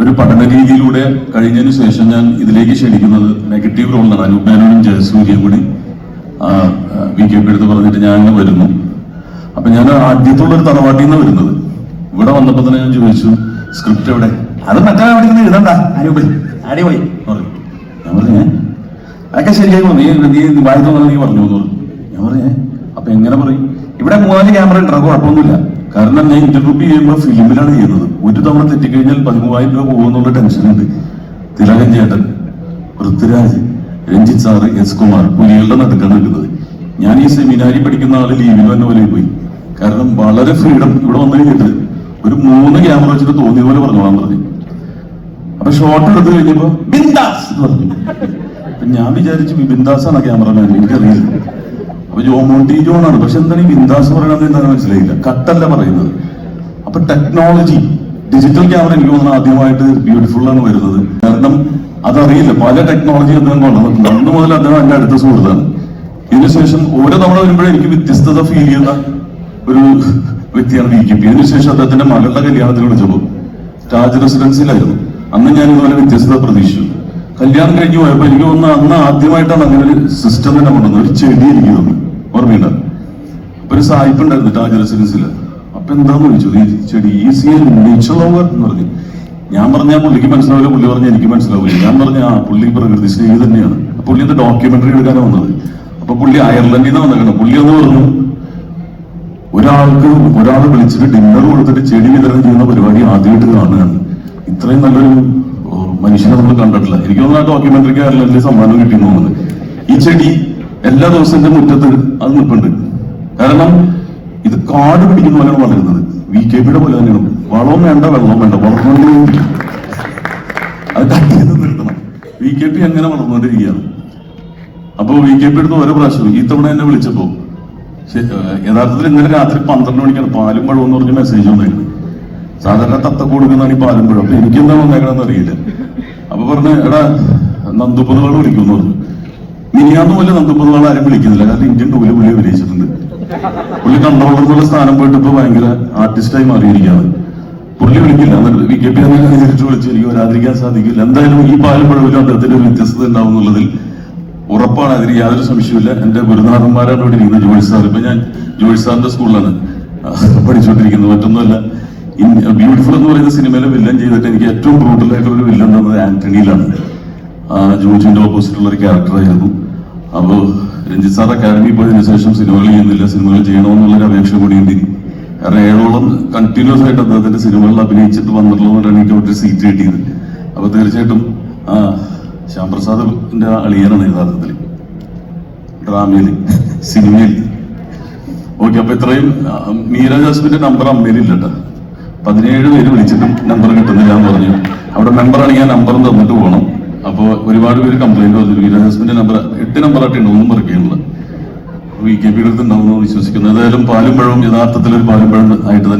ഒരു പഠന രീതിയിലൂടെ കഴിഞ്ഞതിന് ശേഷം ഞാൻ ഇതിലേക്ക് ക്ഷണിക്കുന്നത് നെഗറ്റീവ് റോളിലാണ് അനൂപ് മേനോനും ജയസൂര്യയും കൂടി വി കെ പി എടുത്ത് പറഞ്ഞിട്ട് ഞാൻ അങ്ങ് വരുന്നു. അപ്പൊ ഞാൻ ആദ്യത്തുള്ള ഒരു തറവാട്ടിൽ നിന്ന് വരുന്നത്. ഇവിടെ വന്നപ്പോ തന്നെ ഞാൻ ചോദിച്ചു സ്ക്രിപ്റ്റ് എവിടെ? അത് മറ്റേ അവിടെ എഴുതണ്ട. ഞാൻ അതൊക്കെ ശരിയായി നീ നീ വായി തോന്നുന്നത് നീ പറഞ്ഞു ഞാൻ പറഞ്ഞേ അപ്പൊ എങ്ങനെ പറയും. ഇവിടെ മൂന്നാൽ ക്യാമറ ഉണ്ടാകും കുഴപ്പമൊന്നുമില്ല. കാരണം ഞാൻ ഇന്റർവ്യൂ ചെയ്യുമ്പോൾ ഫിലിമിലാണ് ചെയ്യുന്നത്. ഒരു തവണ തെറ്റിക്കഴിഞ്ഞാൽ പതിമൂവായിരം രൂപ പോകുന്നുള്ള ടെൻഷനുണ്ട് തിലകൻ ചേട്ടൻ പൃഥ്വിരാജ് രഞ്ജിത് സാറ് എസ് കുമാർ പുലികളുടെ നടുക്കാണ് നിൽക്കുന്നത്. ഞാൻ ഈ സെമിനാരി പഠിക്കുന്ന ആൾ ലീവിന് തന്നെ പോലെ പോയി. കാരണം വളരെ ഫ്രീഡം ഇവിടെ വന്നു കഴിഞ്ഞിട്ട് ഒരു മൂന്ന് ക്യാമറ വെച്ചിട്ട് തോന്നിയ പോലെ പറഞ്ഞു പോകാൻ പറഞ്ഞു. അപ്പൊ ഷോട്ട് എടുത്ത് കഴിഞ്ഞപ്പോ ബിന്ദാസ് എന്ന് പറഞ്ഞു. ഞാൻ വിചാരിച്ചു ബിന്ദാസ് ആണ് ക്യാമറമാൻ എനിക്കറിയില്ല. അപ്പൊ ജോമോണ്ടി ജോൺ ആണ് പക്ഷെ എന്താണ് ഈ ബിന്ദാസ് പറയണത് എന്താണെന്ന് മനസ്സിലായില്ല. കട്ടല്ല പറയുന്നത്. അപ്പൊ ടെക്നോളജി ഡിജിറ്റൽ ക്യാമറ എനിക്ക് തോന്നുന്നു ആദ്യമായിട്ട് ബ്യൂട്ടിഫുൾ ആണ് വരുന്നത്. കാരണം അതറിയില്ല. പല ടെക്നോളജി അദ്ദേഹം കൊണ്ടുവന്നിട്ടുണ്ട് അന്ന് മുതൽ അദ്ദേഹം എന്റെ അടുത്ത സുഹൃത്താണ്. ഇതിനുശേഷം ഓരോ തവണ വരുമ്പോഴും എനിക്ക് വ്യത്യസ്തത ഫീൽ ചെയ്യുന്ന ഒരു വ്യക്തിയാണ് വി കെ പി അതിനുശേഷം അദ്ദേഹത്തിന്റെ മകളുടെ കല്യാണത്തിൽ വിളിച്ചപ്പോൾ രാജ് റെസിഡൻസിലായിരുന്നു അന്ന് ഞാൻ ഇതുപോലെ വ്യത്യസ്തത പ്രതീക്ഷിച്ചു. കല്യാണം കഴിഞ്ഞ് പോയപ്പോ എനിക്ക് തോന്നുന്നു അന്ന് ആദ്യമായിട്ടാണ് അങ്ങനെ ഒരു സിസ്റ്റം തന്നെ കൊണ്ടുവന്നത്. ഒരു ചെടി എനിക്ക് തോന്നുന്നു. ഓർമ്മയുണ്ട്? ഒരു സായിപ്പ് ഉണ്ടായിരുന്നു താജ് റെസിഡൻസിൽ അപ്പൊ എന്താന്ന് ചോദിച്ചു ഈ ചെടി ഈസി നേച്ചർ ലവർ എന്ന് പറഞ്ഞു. ഞാൻ പറഞ്ഞ പുള്ളിക്ക് മനസ്സിലാവില്ല പുള്ളി പറഞ്ഞ എനിക്ക് മനസ്സിലാവില്ല. ഞാൻ പറഞ്ഞ ആ പുള്ളി പ്രകൃതി സ്നേഹി തന്നെയാണ്. പുള്ളി എന്റെ ഡോക്യുമെന്ററി എടുക്കാനാണ് വന്നത്? അപ്പൊ പുള്ളി അയർലൻഡിൽ നിന്ന് വന്നേക്കണം. പുള്ളി ഒന്ന് പറഞ്ഞു ഒരാൾക്ക് ഒരാൾ വിളിച്ചിട്ട് ഡിന്നർ കൊടുത്തിട്ട് ചെടി വിതരണം ചെയ്യുന്ന പരിപാടി ആദ്യമായിട്ട് കാണുകയാണ്. ഇത്രയും നല്ലൊരു മനുഷ്യനെ നമ്മൾ കണ്ടിട്ടില്ല. എനിക്ക് തോന്നുന്നു ആ ഡോക്യുമെന്ററിക്ക് അയർലൻഡിൽ സമ്മാനം കിട്ടിയെന്ന് തോന്നുന്നത് ഈ ചെടി എല്ലാ ദിവസവും എന്റെ മുറ്റത്ത് അത് നിൽപ്പുണ്ട്. കാരണം ഇത് കാട് പിടിക്കുന്ന പോലെയാണ് വളരുന്നത്. വി കെ പിയുടെ പോലെ തന്നെയാണ്. വളവും വേണ്ട വെള്ളവും വേണ്ട. വളർന്നുകൊണ്ടേ അത് നിർത്തണം. വി കെ പി എങ്ങനെ വളർന്നുകൊണ്ടിരിക്കുകയാണ്. അപ്പൊ വി കെ പി എടുത്ത് ഓരോ പ്രാവശ്യം ഈ തവണ എന്നെ വിളിച്ചപ്പോ യഥാർത്ഥത്തിൽ ഇന്നലെ രാത്രി പന്ത്രണ്ട് മണിക്കാണ് പാലും പഴവും എന്ന് പറഞ്ഞ മെസ്സേജ് വന്നായിരുന്നു സാധാരണ തത്ത കൊടുക്കുന്നതാണ് ഈ പാലും പഴം. അപ്പൊ എനിക്കെന്താ വന്നേക്കണമെന്ന് അറിയില്ല. അപ്പൊ പറഞ്ഞ എടാ നന്ദുപ്പതുകൾ വിളിക്കുന്നു പറഞ്ഞു. മിനിയാന്ന് പോലെ നന്ദുപ്പതുകൾ ആരും വിളിക്കുന്നില്ല. കാരണം ഇന്ത്യൻ ടൂൽ പുള്ളി അഭിനയിച്ചിട്ടുണ്ട്. പുള്ളി കൺട്രോളർ എന്നുള്ള സ്ഥാനം പോയിട്ട് ഇപ്പൊ ഭയങ്കര ആർട്ടിസ്റ്റായി മാറിയിരിക്കുകയാണ്. പുള്ളി വിളിക്കില്ല. എന്നിട്ട് വി കെ പി നേരിട്ട് വിളിച്ച് എനിക്ക് വരാതിരിക്കാൻ സാധിക്കില്ല. എന്തായാലും ഈ പാലും പഴവിലും അദ്ദേഹത്തിന്റെ ഒരു വ്യത്യസ്തത ഉണ്ടാവും എന്നുള്ളതിൽ ഉറപ്പാണ്. അതിന് യാതൊരു സംശയമില്ല എന്റെ ഗുരുനാഥന്മാരാണ് ഇവിടെ ഇരിക്കുന്നത്. ജോയ് സാർ. ഇപ്പൊ ഞാൻ ജോയ് സാറിന്റെ സ്കൂളിലാണ് പഠിച്ചുകൊണ്ടിരിക്കുന്നത്. മറ്റൊന്നുമല്ല ബ്യൂട്ടിഫുൾ എന്ന് പറയുന്ന സിനിമയിലെ വില്ലൻ ചെയ്തിട്ട് എനിക്ക് ഏറ്റവും ബ്രൂട്ടൽ ആയിട്ടുള്ള ഒരു വില്ലൻ തന്നത് ആന്റണിയിലാണ്. ജോജിന്റെ ഓപ്പോസിറ്റ് ഉള്ള ഒരു ക്യാരക്ടറായിരുന്നു അപ്പോ രഞ്ജിത് സാർ അക്കാദമി പോയതിനു ശേഷം സിനിമകൾ ചെയ്യുന്നില്ല സിനിമകൾ ചെയ്യണമെന്നുള്ളൊരു അപേക്ഷ കൂടി ഉണ്ട്. കാരണം ഏഴോളം കണ്ടിന്യൂസ് ആയിട്ട് അദ്ദേഹത്തിന്റെ സിനിമകളിൽ അഭിനയിച്ചിട്ട് വന്നിട്ടുള്ളതുകൊണ്ടാണ് എനിക്ക് ഒരു സീറ്റ് കിട്ടിയത്. അപ്പൊ തീർച്ചയായിട്ടും ആ ശ്യാംപ്രസാദിന്റെ അളിയനാണ് യഥാർത്ഥത്തിൽ ഡ്രാമയിൽ സിനിമയിൽ ഓക്കെ അപ്പൊ ഇത്രയും മീര ജോസഫിന്റെ നമ്പർ അമ്മയിലില്ല കേട്ടോ പതിനേഴ് പേര് വിളിച്ചിട്ടും നമ്പർ കിട്ടുന്നില്ല എന്ന് പറഞ്ഞു. അവിടെ മെമ്പറാണ് ഞാൻ നമ്പർ തന്നിട്ട് പോകണം. അപ്പോ ഒരുപാട് പേര് കംപ്ലൈന്റ് വന്നു ഹസ്ബൻഡ് നമ്പർ എട്ട് നമ്പറായിട്ട് ഉണ്ട് ഒന്നും ചെയ്യുന്നില്ല വി കെ പി അടുത്ത് ഉണ്ടാവുമെന്ന് വിശ്വസിക്കുന്നു. ഏതായാലും പാലും പഴവും യഥാർത്ഥത്തിൽ ഒരു പാലും പഴം ആയിട്ട് തന്നെ